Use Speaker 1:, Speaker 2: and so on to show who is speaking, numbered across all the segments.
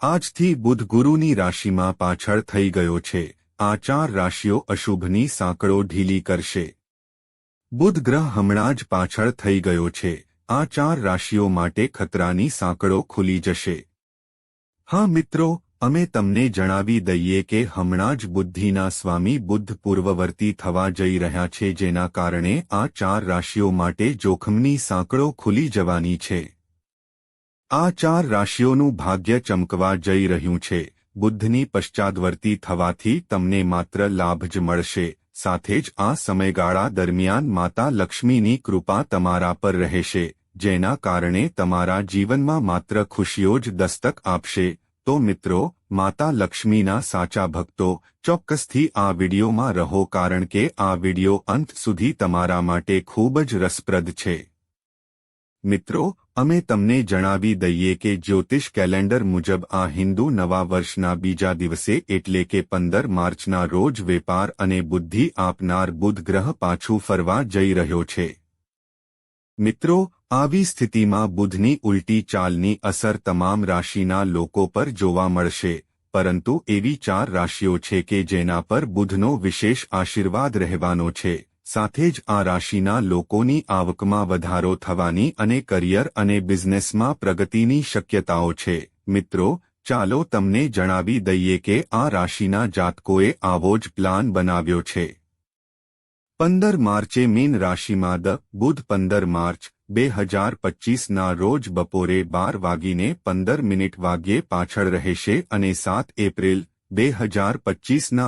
Speaker 1: આજથી બુધ ગુરુની રાશિમાં પાછળ થઈ ગયો છે. આ ચાર રાશિઓ અશુભની સાંકળો ઢીલી કરશે. બુધ ગ્રહ હમણાં જ પાછળ થઈ ગયો છે. આ ચાર રાશિઓ માટે ખતરાની સાંકળો ખુલી જશે. હા મિત્રો, અમે તમને જણાવી દઈએ કે હમણાં જ બુદ્ધિના સ્વામી બુદ્ધ પૂર્વવર્તી થવા જઈ રહ્યા છે જેના કારણે આ ચાર રાશિઓ માટે જોખમની સાંકળો ખુલી જવાની છે. આ ચાર રાશિઓનું ભાગ્ય ચમકવા જઈ રહ્યું છે. બુદ્ધની પશ્ચાદવર્તી થવાથી તમને માત્ર લાભ જ મળશે. સાથે જ આ સમયગાળા દરમિયાન માતા લક્ષ્મીની કૃપા તમારા પર રહેશે, જેના કારણે તમારા જીવનમાં માત્ર ખુશીઓ જ દસ્તક આપશે. તો મિત્રો, માતા લક્ષ્મીના સાચા ભક્તો, ચોક્કસથી આ વિડીયોમાં રહો કારણ કે આ વીડિયો અંત સુધી તમારા માટે ખૂબ જ રસપ્રદ છે. મિત્રો, અમે તમને જણાવી દઈએ કે જ્યોતિષ કેલેન્ડર મુજબ આ હિન્દુ નવા વર્ષના બીજા દિવસે એટલે કે પંદર માર્ચના રોજ વેપાર અને બુદ્ધિ આપનાર બુધ ગ્રહ પાછું ફરવા જઈ રહ્યો છે. મિત્રો, આવી સ્થિતિમાં બુધની ઉલટી ચાલની અસર તમામ રાશિના લોકો પર જોવા મળશે, પરંતુ એવી ચાર રાશિઓ છે કે જેના પર બુધનો વિશેષ આશીર્વાદ રહેવાનો છે. સાથે જ આ રાશિના લોકોની આવકમાં વધારો થવાની અને કરિયર અને બિઝનેસમાં પ્રગતિની શક્યતાઓ છે. મિત્રો, ચાલો તમને જણાવી દઈએ કે આ રાશિના જાતકોએ આવો જ પ્લાન બનાવ્યો છે. પંદર માર્ચે મીન રાશિમાં દ, બુધ પંદર માર્ચ, બે હજાર પચીસના રોજ બપોરે બાર વાગીને પંદર મિનિટ વાગ્યે પાછળ રહેશે અને સાત એપ્રિલ બે હજાર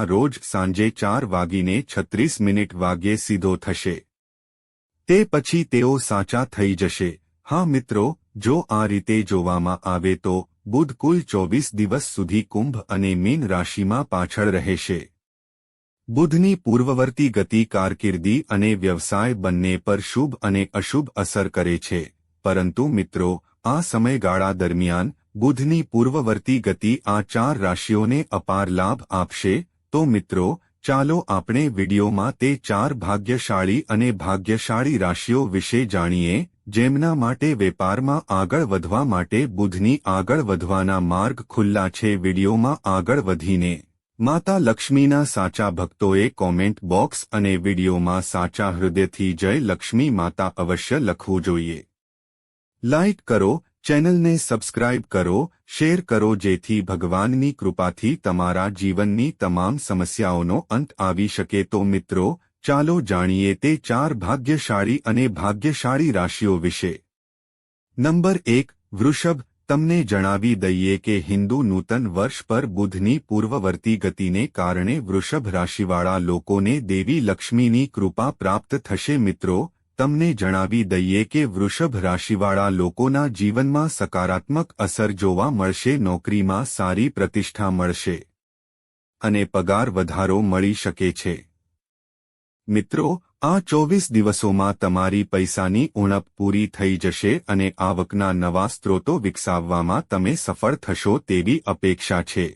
Speaker 1: રોજ સાંજે ચાર વાગીને છત્રીસ મિનિટ વાગ્યે સીધો થશે. તે પછી તેઓ સાચા થઈ જશે. હા મિત્રો, જો આ રીતે જોવામાં આવે તો બુધ કુલ ચોવીસ દિવસ સુધી કુંભ અને મીન રાશિમાં પાછળ રહેશે. બુધની પૂર્વવર્તી ગતિ કારકિર્દી અને વ્યવસાય બંને પર શુભ અને અશુભ અસર કરે છે. પરંતુ મિત્રો, આ સમયગાળા દરમિયાન બુધની પૂર્વવર્તી ગતિ આ ચાર રાશિઓને અપાર લાભ આપશે. તો મિત્રો, ચાલો આપણે વિડીયોમાં તે ચાર ભાગ્યશાળી અને ભાગ્યશાળી રાશિઓ વિશે જાણીએ, જેમના માટે વેપારમાં આગળ વધવા માટે બુધની આગળ વધવાના માર્ગ ખુલ્લા છે. વિડીયોમાં આગળ વધીને માતા લક્ષ્મીના સાચા ભક્તોએ કોમેન્ટ બોક્સ અને વિડીયોમાં સાચા હૃદયથી જય લક્ષ્મી માતા અવશ્ય લખવું જોઈએ. લાઇક કરો ચેનલને સબસ્ક્રાઇબ કરો, શેર કરો જેથી ભગવાનની કૃપાથી તમારા જીવનની તમામ સમસ્યાઓનો અંત આવી શકે. તો મિત્રો, ચાલો જાણીએ તે ચાર ભાગ્યશાળી અને ભાગ્યશાળી રાશિઓ વિશે. નંબર એક, વૃષભ, તમને જણાવી દઈએ કે હિન્દુ નૂતન વર્ષ પર બુધની પૂર્વવર્તી ગતિને કારણે વૃષભ રાશિવાળા લોકોને દેવી લક્ષ્મીની કૃપા પ્રાપ્ત થશે. મિત્રો તમને જણાવી દઈએ કે વૃષભ રાશિવાળા લોકોના જીવનમાં સકારાત્મક અસર જોવા મળશે, નોકરીમાં સારી પ્રતિષ્ઠા મળશે અને પગાર વધારો મળી શકે છે. મિત્રો, આ ચોવીસ દિવસોમાં તમારી પૈસાની ઉણપ પૂરી થઈ જશે અને આવકના નવા સ્ત્રોતો વિકસાવવામાં તમે સફળ થશો તેવી અપેક્ષા છે.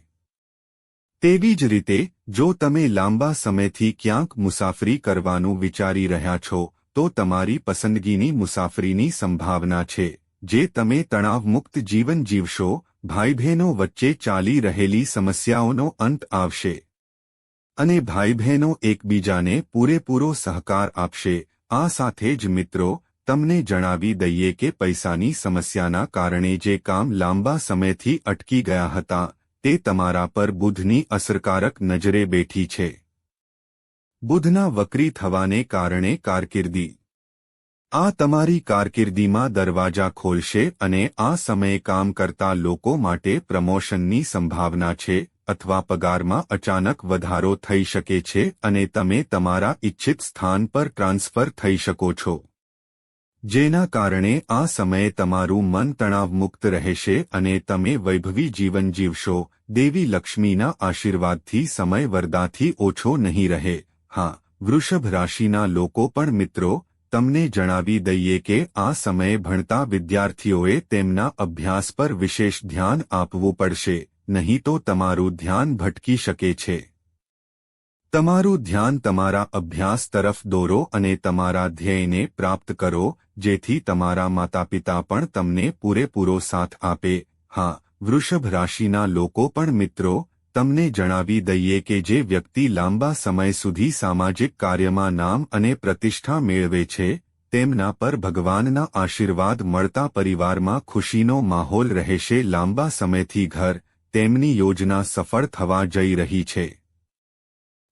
Speaker 1: તેવી જ રીતે, જો તમે લાંબા સમયથી ક્યાંક મુસાફરી કરવાનું વિચારી રહ્યા છો તો તમારી પસંદગીની મુસાફરીની સંભાવના છે, જે તમે તણાવમુક્ત જીવન જીવશો ભાઈ બહેનો વચ્ચે ચાલી રહેલી સમસ્યાઓનો અંત આવશે. અને ભાઈ બહેનો એકબીજાને પૂરેપૂરો સહકાર આપશે, આ સાથે જ મિત્રો, તમને જણાવી દઈએ કે પૈસાની સમસ્યાના કારણે જે કામ લાંબા સમયથી અટકી ગયા હતા, તે તમારા પર બુધની અસરકારક નજરે બેઠી છે. બુધના વક્રી થવાને કારણે કારકિર્દી. આ તમારી કારકિર્દીમાં દરવાજા ખોલશે અને આ સમયે કામ કરતા લોકો માટે પ્રમોશનની સંભાવના છે અથવા પગારમાં અચાનક વધારો થઈ શકે છે અને તમે તમારા ઇચ્છિત સ્થાન પર ટ્રાન્સફર થઈ શકો છો. જેના કારણે આ સમયે તમારું મન તણાવમુક્ત રહેશે અને તમે વૈભવી જીવન જીવશો, દેવી લક્ષ્મીના આશીર્વાદથી સમય વરદાથી ઓછો નહીં રહે. હા, વૃષભ રાશિના લોકો પણ મિત્રો, તમને જણાવી દઈએ કે આ સમયે ભણતા વિદ્યાર્થીઓએ તેમના અભ્યાસ પર વિશેષ ધ્યાન આપવું પડશે, નહીં તો તમારું ધ્યાન ભટકી શકે છે. તમારું ધ્યાન તમારા અભ્યાસ તરફ દોરો અને તમારા ધ્યેયને પ્રાપ્ત કરો, જેથી તમારા માતાપિતા પણ તમને પૂરેપૂરો સાથ આપે. હા, વૃષભ રાશિના લોકો પણ મિત્રો તમને જણાવી દઈએ કે જે વ્યક્તિ લાંબા સમય સુધી સામાજિક કાર્યમાં નામ અને પ્રતિષ્ઠા મેળવે છે, તેમના પર ભગવાનના આશીર્વાદ મળતા પરિવારમાં ખુશીનો માહોલ રહેશે. લાંબા સમયથી ઘર, તેમની યોજના સફળ થવા જઈ રહી છે.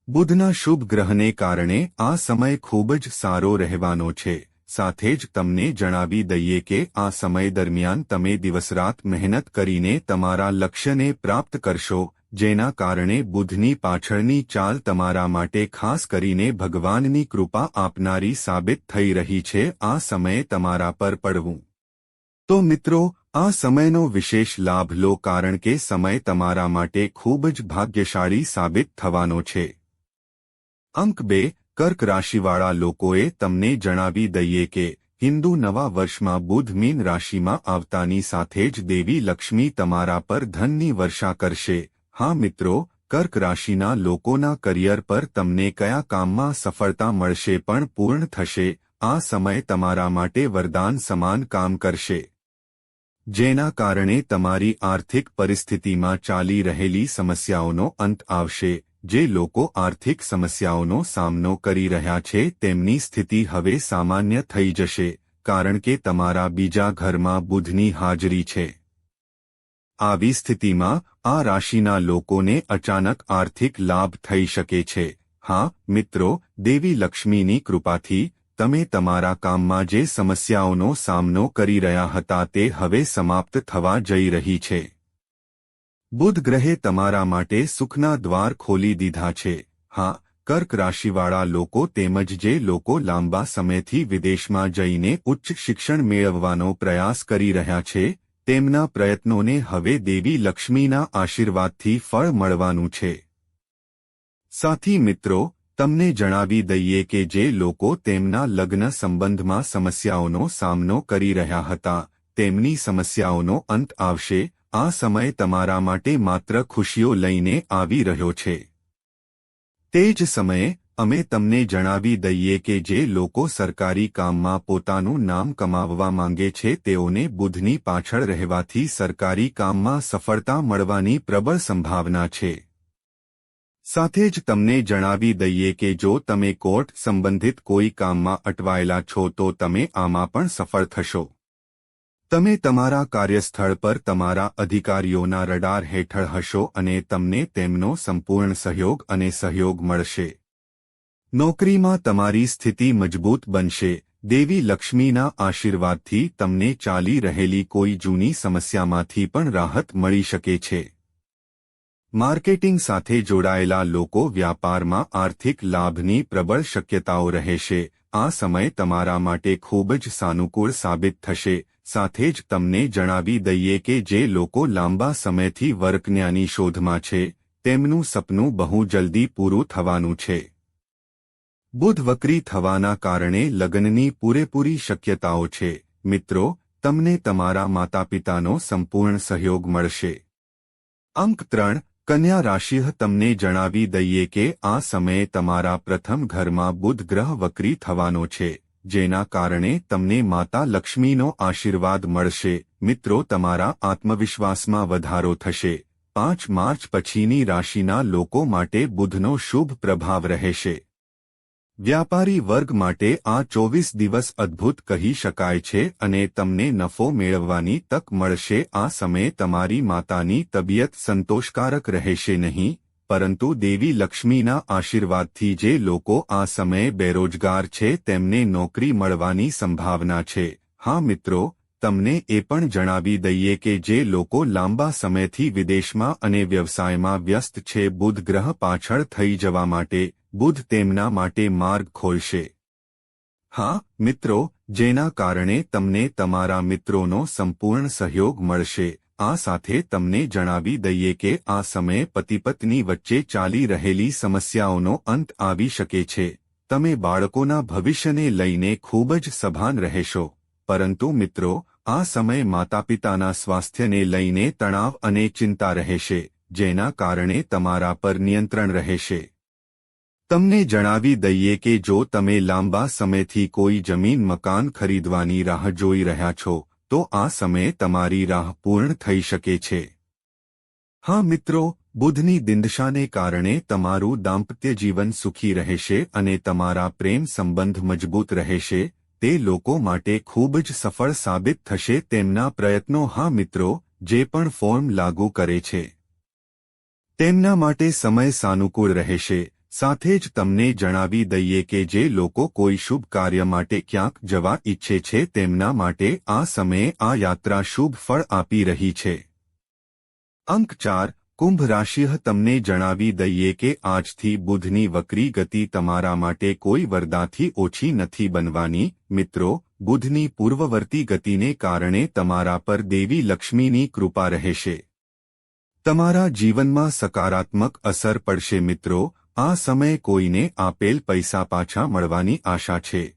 Speaker 1: બુધના શુભ ગ્રહને કારણે આ સમય ખૂબ જ સારો રહેવાનો છે. સાથે જ તમને જણાવી દઈએ કે આ સમય દરમિયાન તમે દિવસરાત મહેનત કરીને તમારા લક્ષ્યને પ્રાપ્ત કરશો જેના કારણે બુધની પાછળની ચાલ તમારા માટે ખાસ કરીને ભગવાનની કૃપા આપનારી સાબિત થઈ રહી છે, આ સમયે તમારા પર પડવું. તો મિત્રો, આ સમયનો વિશેષ લાભ લો કારણ કે સમય તમારા માટે ખૂબ જ ભાગ્યશાળી સાબિત થવાનો છે. અંક બે, કર્ક રાશિવાળા લોકોએ તમને જણાવી દઈએ કે, હિન્દુ નવા વર્ષમાં બુધ મીન રાશિમાં આવતાની સાથે જ દેવી લક્ષ્મી તમારા પર ધનની વર્ષા કરશે. હા મિત્રો, કર્ક રાશિના લોકોના કરિયર પર તમને કયા કામમાં સફળતા મળશે પણ પૂર્ણ થશે? આ સમય તમારા માટે વરદાન સમાન કામ કરશે. જેના કારણે તમારી આર્થિક પરિસ્થિતિમાં ચાલી રહેલી સમસ્યાઓનો અંત આવશે. જે લોકો આર્થિક સમસ્યાઓનો સામનો કરી રહ્યા છે, તેમની સ્થિતિ હવે સામાન્ય થઈ જશે, કારણ કે તમારા બીજા ઘરમાં બુધની હાજરી છે. આવી સ્થિતિમાં આ રાશિના લોકોને અચાનક આર્થિક લાભ થઈ શકે છે. હા, મિત્રો, દેવી લક્ષ્મીની કૃપાથી તમે તમારા કામમાં જે સમસ્યાઓનો સામનો કરી રહ્યા હતા તે હવે સમાપ્ત થવા જઈ રહી છે. બુધ ગ્રહે તમારા માટે સુખના દ્વાર ખોલી દીધા છે. હા, કર્ક રાશિવાળા લોકો તેમજ જે લોકો લાંબા સમયથી વિદેશમાં જઈને ઉચ્ચ શિક્ષણ મેળવવાનો પ્રયાસ કરી રહ્યા છે તેમના પ્રયત્નોને હવે દેવી લક્ષ્મીના આશીર્વાદથી ફળ મળવાનું છે. સાથી મિત્રો, તમને જણાવી દઈએ કે જે લોકો તેમના લગ્ન સંબંધમાં સમસ્યાઓનો સામનો કરી રહ્યા હતા, તેમની સમસ્યાઓનો અંત આવશે, આ સમય તમારા માટે માત્ર ખુશીઓ લઈને આવી રહ્યો છે. તે જ સમયે અમે તમને જણાવી દઈએ કે જે લોકો સરકારી કામમાં પોતાનું નામ કમાવવા માંગે છે તેઓને બુધની પાછળ રહેવાથી સરકારી કામમાં સફળતા મળવાની પ્રબળ સંભાવના છે. સાથે જ તમને જણાવી દઈએ કે જો તમે કોર્ટ સંબંધિત કોઈ કામમાં અટવાયેલા છો તો તમે આમાં પણ સફળ થશો. તમે તમારા કાર્યસ્થળ પર તમારા અધિકારીઓના રડાર હેઠળ હશો અને તમને તેમનો સંપૂર્ણ સહયોગ અને સહયોગ મળશે. નોકરીમાં તમારી સ્થિતિ મજબૂત બનશે. દેવી લક્ષ્મીના આશીર્વાદથી તમને ચાલી રહેલી કોઈ જૂની સમસ્યામાંથી પણ રાહત મળી શકે છે. માર્કેટિંગ સાથે જોડાયેલા લોકો વ્યાપારમાં આર્થિક લાભની પ્રબળ શક્યતાઓ રહેશે. આ સમય તમારા માટે ખૂબ જ સાનુકૂળ સાબિત થશે. સાથે જ તમને જણાવી દઈએ કે જે લોકો લાંબા સમયથી વર્કન્યાની શોધમાં છે, તેમનું સપનું બહુ જલ્દી પૂરું થવાનું છે. બુધ વક્રી થવાના કારણે લગ્નની પૂરેપૂરી શક્યતાઓ છે. મિત્રો, તમને તમારા માતાપિતાનો સંપૂર્ણ સહયોગ મળશે. અંક ત્રણ, કન્યા રાશિ તમને જણાવી દઈએ કે આ સમયે તમારા પ્રથમ ઘરમાં બુધ ગ્રહ વક્રી થવાનો છે, જેના કારણે તમને માતા લક્ષ્મીનો આશીર્વાદ મળશે. મિત્રો, તમારા આત્મવિશ્વાસમાં વધારો થશે. પાંચ માર્ચ પછીની રાશિના લોકો માટે બુધનો શુભ પ્રભાવ રહેશે. વ્યાપારી વર્ગ માટે આ ચોવીસ દિવસ અદ્ભુત કહી શકાય છે અને તમને નફો મેળવવાની તક મળશે. આ સમયે તમારી માતાની તબિયત સંતોષકારક રહેશે નહીં, પરંતુ દેવી લક્ષ્મીના આશીર્વાદથી જે લોકો આ સમયે બેરોજગાર છે તેમને નોકરી મળવાની સંભાવના છે. હા મિત્રો, તમને એ પણ જણાવી દઈએ કે જે લોકો લાંબા સમયથી વિદેશમાં અને વ્યવસાયમાં વ્યસ્ત છે, બુધ ગ્રહ પાછળ થઈ જવા માટે બુધ તેમના માટે માર્ગ ખોલશે. હા, મિત્રો, જેના કારણે તમને તમારા મિત્રોનો સંપૂર્ણ સહયોગ મળશે. આ સાથે તમને જણાવી દઈએ કે આ સમયે પતિપત્ની વચ્ચે ચાલી રહેલી સમસ્યાઓનો અંત આવી શકે છે. તમે બાળકોના ભવિષ્યને લઈને ખૂબ જ સભાન રહેશો. પરંતુ મિત્રો, આ સમય માતાપિતાના સ્વાસ્થ્યને લઈને તણાવ અને ચિંતા રહેશે, જેના કારણે તમારા પર નિયંત્રણ રહેશે. તમને જણાવી દઈએ કે જો તમે લાંબા સમયથી કોઈ જમીન મકાન ખરીદવાની રાહ જોઈ રહ્યા છો, તો આ સમયે તમારી રાહ પૂર્ણ થઈ શકે છે. હા મિત્રો, બુધની દિંદશાને કારણે તમારું દાંપત્ય જીવન સુખી રહેશે અને તમારા પ્રેમ સંબંધ મજબૂત રહેશે, તે લોકો માટે ખૂબ જ સફળ સાબિત થશે તેમના પ્રયત્નો હા મિત્રો, જે પણ ફોર્મ લાગુ કરે છે. તેમના માટે સમય સાનુકૂળ રહેશે સાથે જ તમને જણાવી દઈએ કે જે લોકો કોઈ શુભ કાર્ય માટે ક્યાંક જવા ઈચ્છે છે તેમના માટે આ સમયે આ યાત્રા શુભ ફળ આપી રહી છે. અંક ચાર, કુંભ રાશિહ તમને જણાવી દઈએ કે આજથી બુધની વક્રી ગતિ તમારા માટે કોઈ વરદાથી ઓછી નથી બનવાની. મિત્રો, બુધની પૂર્વવર્તી ગતિને કારણે તમારા પર દેવી લક્ષ્મીની કૃપા રહેશે. તમારા જીવનમાં સકારાત્મક અસર પડશે મિત્રો આ સમયે કોઈને આપેલ પૈસા પાછા મળવાની આશા છે.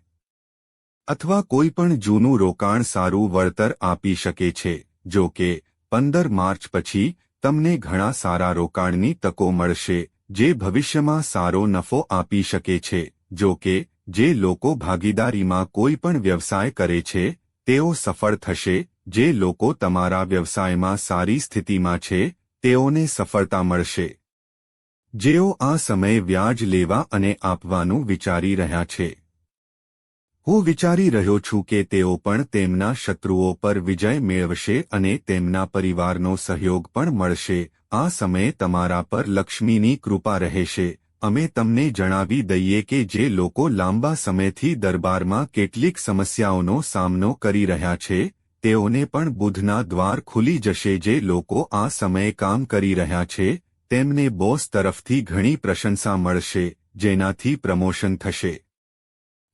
Speaker 1: અથવા કોઈ પણ જૂનું રોકાણ સારું વળતર આપી શકે છે, જો કે પંદર માર્ચ પછી તમને ઘણા સારા રોકાણની તકો મળશે, જે ભવિષ્યમાં સારો નફો આપી શકે છે, જો કે જે લોકો ભાગીદારીમાં કોઈ પણ વ્યવસાય કરે છે, તેઓ સફળ થશે, જે લોકો તમારા વ્યવસાયમાં સારી સ્થિતિમાં છે, તેઓને સફળતા મળશે. જેઓ આ સમયે વ્યાજ લેવા અને આપવાનું વિચારી રહ્યા છે. હું વિચારી રહ્યો છું કે તેઓ પણ તેમના શત્રુઓ પર વિજય મેળવશે અને તેમના પરિવારનો સહયોગ પણ મળશે. આ સમયે તમારા પર લક્ષ્મીની કૃપા રહેશે. અમે તમને જણાવી દઈએ કે જે લોકો લાંબા સમયથી દરબારમાં કેટલીક સમસ્યાઓનો સામનો કરી રહ્યા છે, તેઓને પણ બુધના દ્વાર ખુલી જશે જે લોકો આ સમયે કામ કરી રહ્યા છે તેમને બોસ તરફથી ઘણી પ્રશંસા મળશે, જેનાથી પ્રમોશન થશે.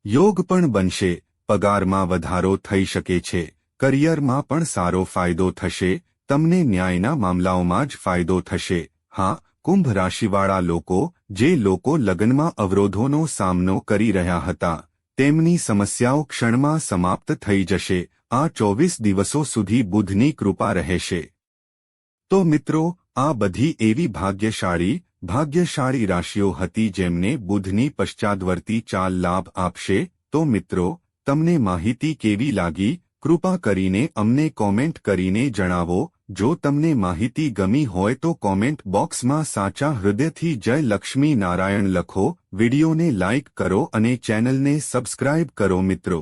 Speaker 1: યોગ પણ બનશે, પગારમાં વધારો થઈ શકે છે, કરિયરમાં પણ સારો ફાયદો થશે, તમને ન્યાયના મામલાઓમાં જ ફાયદો થશે. હા, કુંભ રાશિવાળા લોકો, જે લોકો લગ્નમાં અવરોધોનો સામનો કરી રહ્યા હતા, તેમની સમસ્યાઓ ક્ષણમાં સમાપ્ત થઈ જશે, આ ચોવીસ દિવસો સુધી બુધની કૃપા રહેશે. તો મિત્રો આ બધી એવી ભાગ્યશાળી ભાગ્યશાળી રાશિઓ હતી જેમને બુધની પશ્ચાદવર્તી ચાલ લાભ આપશે. તો મિત્રો, તમને માહિતી કેવી લાગી? કૃપા કરીને અમને કોમેન્ટ કરીને જણાવો. જો તમને માહિતી ગમી હોય તો કોમેન્ટ બોક્સમાં સાચા હૃદયથી જય લક્ષ્મી નારાયણ લખો. વિડીયોને લાઇક કરો અને ચેનલને સબસ્ક્રાઇબ કરો મિત્રો.